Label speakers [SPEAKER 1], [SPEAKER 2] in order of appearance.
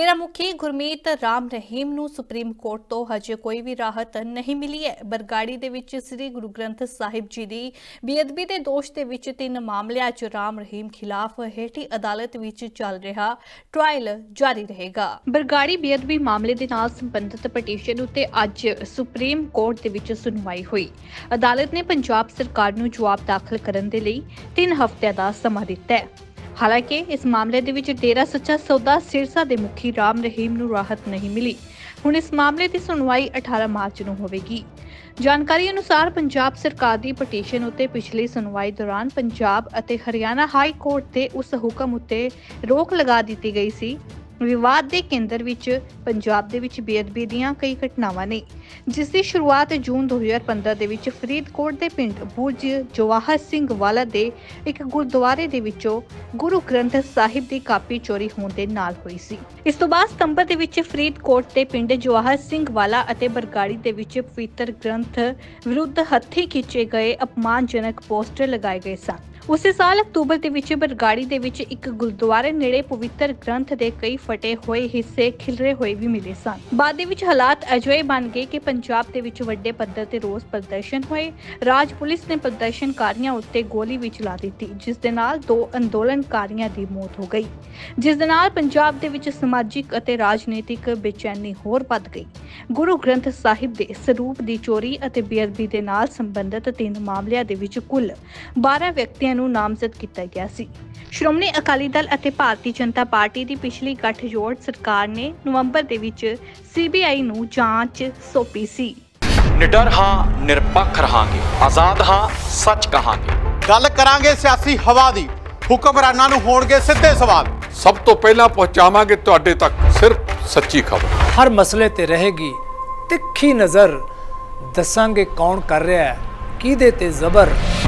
[SPEAKER 1] ਡੇਰਾ ਮੁਖੀ ਗੁਰਮੀਤ ਰਾਮ ਰਹੀਮ ਨੂੰ supreme court ਤੋਂ ਹਜੇ ਕੋਈ ਵੀ ਰਾਹਤ ਨਹੀਂ ਮਿਲੀ ਹੈ। ਬਰਗਾੜੀ ਦੇ ਵਿੱਚ ਸ੍ਰੀ ਗੁਰੂ ਗ੍ਰੰਥ ਸਾਹਿਬ ਜੀ ਦੀ ਬੇਅਦਬੀ ਦੇ ਦੋਸ਼ ਦੇ ਵਿੱਚ ਤਿੰਨ ਮਾਮਲਿਆਂ 'ਚ ਰਾਮ ਰਹੀਮ ਖਿਲਾਫ ਹੇਠੀ ਅਦਾਲਤ ਵਿੱਚ ਚੱਲ ਰਿਹਾ ਟ੍ਰਾਇਲ ਜਾਰੀ ਰਹੇਗਾ। ਬਰਗਾੜੀ ਬੇਅਦਬੀ ਮਾਮਲੇ ਦੇ ਨਾਲ ਸੰਬੰਧਿਤ ਪਟੀਸ਼ਨ ਉੱਤੇ ਅੱਜ ਸੁਪਰੀਮ ਕੋਰਟ ਦੇ ਵਿੱਚ ਸੁਣਵਾਈ ਹੋਈ। ਅਦਾਲਤ ਨੇ ਪੰਜਾਬ ਸਰਕਾਰ ਨੂੰ ਜਵਾਬ ਦਾਖਲ ਕਰਨ ਦੇ ਲਈ 3 ਹਫ਼ਤਿਆਂ ਦਾ ਸਮਾਂ ਦਿੱਤਾ ਹੈ। ਹਾਲਾਂਕਿ, ਇਸ ਮਾਮਲੇ ਦੇ ਵਿੱਚ ਡੇਰਾ ਸੱਚਾ ਸੌਦਾ ਸਿਰਸਾ ਦੇ ਮੁਖੀ ਰਾਮ ਰਹੀਮ ਨੂੰ ਰਾਹਤ ਨਹੀਂ ਮਿਲੀ। ਹੁਣ ਇਸ ਮਾਮਲੇ ਦੀ ਸੁਣਵਾਈ 18 ਮਾਰਚ ਨੂੰ ਹੋਵੇਗੀ। ਜਾਣਕਾਰੀ ਅਨੁਸਾਰ ਪੰਜਾਬ ਸਰਕਾਰ ਦੀ ਪਟੀਸ਼ਨ ਉੱਤੇ ਪਿਛਲੀ ਸੁਣਵਾਈ ਦੌਰਾਨ ਪੰਜਾਬ ਅਤੇ ਹਰਿਆਣਾ ਹਾਈ ਕੋਰਟ ਦੇ ਉਸ ਹੁਕਮ ਉੱਤੇ ਰੋਕ ਲਗਾ ਦਿੱਤੀ ਗਈ ਸੀ। ਵਿਵਾਦ ਦੇ ਕੇਂਦਰ ਵਿੱਚ ਪੰਜਾਬ ਦੇ ਵਿੱਚ ਬੇਅਦਬੀ ਦੀਆਂ ਕਈ ਘਟਨਾਵਾਂ ਨੇ, ਜਿਸ ਦੀ ਸ਼ੁਰੂਆਤ ਜੂਨ 2015 ਦੇ ਵਿੱਚ ਫਰੀਦਕੋਟ ਦੇ ਪਿੰਡ ਬੁਰਜ ਜਵਾਹਰ ਸਿੰਘ ਵਾਲਾ ਦੇ ਇੱਕ ਗੁਰਦੁਆਰੇ ਦੇ ਵਿੱਚੋਂ ਗੁਰੂ ਗ੍ਰੰਥ ਸਾਹਿਬ ਦੀ ਕਾਪੀ ਚੋਰੀ ਹੋਣ ਦੇ ਨਾਲ ਹੋਈ ਸੀ। ਇਸ ਤੋਂ ਬਾਅਦ ਸਤੰਬਰ ਦੇ ਵਿੱਚ ਫਰੀਦਕੋਟ ਦੇ ਪਿੰਡ ਜਵਾਹਰ ਸਿੰਘ ਵਾਲਾ ਅਤੇ ਬਰਗਾੜੀ ਦੇ ਵਿੱਚ ਪਵਿੱਤਰ ਗ੍ਰੰਥ ਵਿਰੁੱਧ ਹੱਥੀਂ ਖਿੱਚੇ ਗਏ ਅਪਮਾਨਜਨਕ ਪੋਸਟਰ ਲਗਾਏ ਗਏ ਸਨ। ਉਸੇ ਸਾਲ ਅਕਤੂਬਰ ਦੇ ਵਿੱਚ ਬਰਗਾੜੀ ਦੇ ਵਿੱਚ ਇੱਕ ਗੁਰਦੁਆਰੇ ਨੇੜੇ ਪਵਿੱਤਰ ਗ੍ਰੰਥ ਦੇ ਕਈ ਫਟੇ ਹੋਏ ਹਿੱਸੇ ਖਿਲਰੇ ਹੋਏ ਵੀ ਮਿਲੇ ਸਨ। ਬਾਅਦ ਦੇ ਵਿੱਚ ਹਾਲਾਤ ਅਜਿਹੇ ਬਣ ਗਏ ਕਿ ਪੰਜਾਬ ਦੇ ਵਿੱਚ ਵੱਡੇ ਪੱਧਰ ਤੇ ਰੋਸ ਪ੍ਰਦਰਸ਼ਨ ਹੋਏ। ਰਾਜ ਪੁਲਿਸ ਨੇ ਪ੍ਰਦਰਸ਼ਨਕਾਰੀਆਂ ਉੱਤੇ ਗੋਲੀ ਵੀ ਚਲਾ ਦਿੱਤੀ, ਜਿਸ ਦੇ ਨਾਲ ਦੋ ਅੰਦੋਲਨਕਾਰੀਆਂ ਦੀ ਮੌਤ ਹੋ ਗਈ। ਜਿਸ ਦੇ ਨਾਲ ਪੰਜਾਬ ਦੇ ਵਿੱਚ ਸਮਾਜਿਕ ਅਤੇ ਰਾਜਨੀਤਿਕ ਬੇਚੈਨੀ ਹੋਰ ਵੱਧ ਗਈ। ਗੁਰੂ ਗ੍ਰੰਥ ਸਾਹਿਬ ਦੇ ਸਰੂਪ ਦੀ ਚੋਰੀ ਅਤੇ ਬੇਅਦਬੀ ਦੇ ਨਾਲ ਸੰਬੰਧਿਤ ਤਿੰਨ ਮਾਮਲਿਆਂ ਦੇ ਵਿੱਚ ਕੁੱਲ 12 ਵਿਅਕਤੀਆਂ ਨੂੰ ਨਾਮਜ਼ਦ ਕੀਤਾ ਗਿਆ ਸੀ। ਸ਼੍ਰੋਮਣੀ ਅਕਾਲੀ ਦਲ ਅਤੇ ਭਾਰਤੀ ਜਨਤਾ ਪਾਰਟੀ ਦੀ ਪਿਛਲੀ ਗੱਠਜੋੜ ਸਰਕਾਰ ਨੇ ਨਵੰਬਰ ਦੇ ਵਿੱਚ ਸੀਬੀਆਈ ਨੂੰ ਜਾਂਚ ਸੌਂਪੀ ਸੀ।
[SPEAKER 2] ਨਿਡਰ ਹਾਂ ਨਿਰਪੱਖ ਰਹਾਂਗੇ। ਆਜ਼ਾਦ ਹਾਂ ਸੱਚ ਕਹਾਂਗੇ।
[SPEAKER 3] ਗੱਲ ਕਰਾਂਗੇ ਸਿਆਸੀ ਹਵਾ ਦੀ। ਹੁਕਮਰਾਨਾਂ ਨੂੰ ਹੋਣਗੇ ਸਿੱਧੇ ਸਵਾਲ।
[SPEAKER 4] ਸਭ ਤੋਂ ਪਹਿਲਾਂ ਪਹੁੰਚਾਵਾਂਗੇ ਤੁਹਾਡੇ ਤੱਕ ਸਿਰਫ ਸੱਚੀ ਖਬਰ।
[SPEAKER 5] ਹਰ ਮਸਲੇ ਤੇ ਰਹੇਗੀ ਤਿੱਖੀ ਨਜ਼ਰ। ਦੱਸਾਂਗੇ ਕੌਣ ਕਰ ਰਿਹਾ ਹੈ ਕਿਹਦੇ ਤੇ ਜ਼ਬਰ।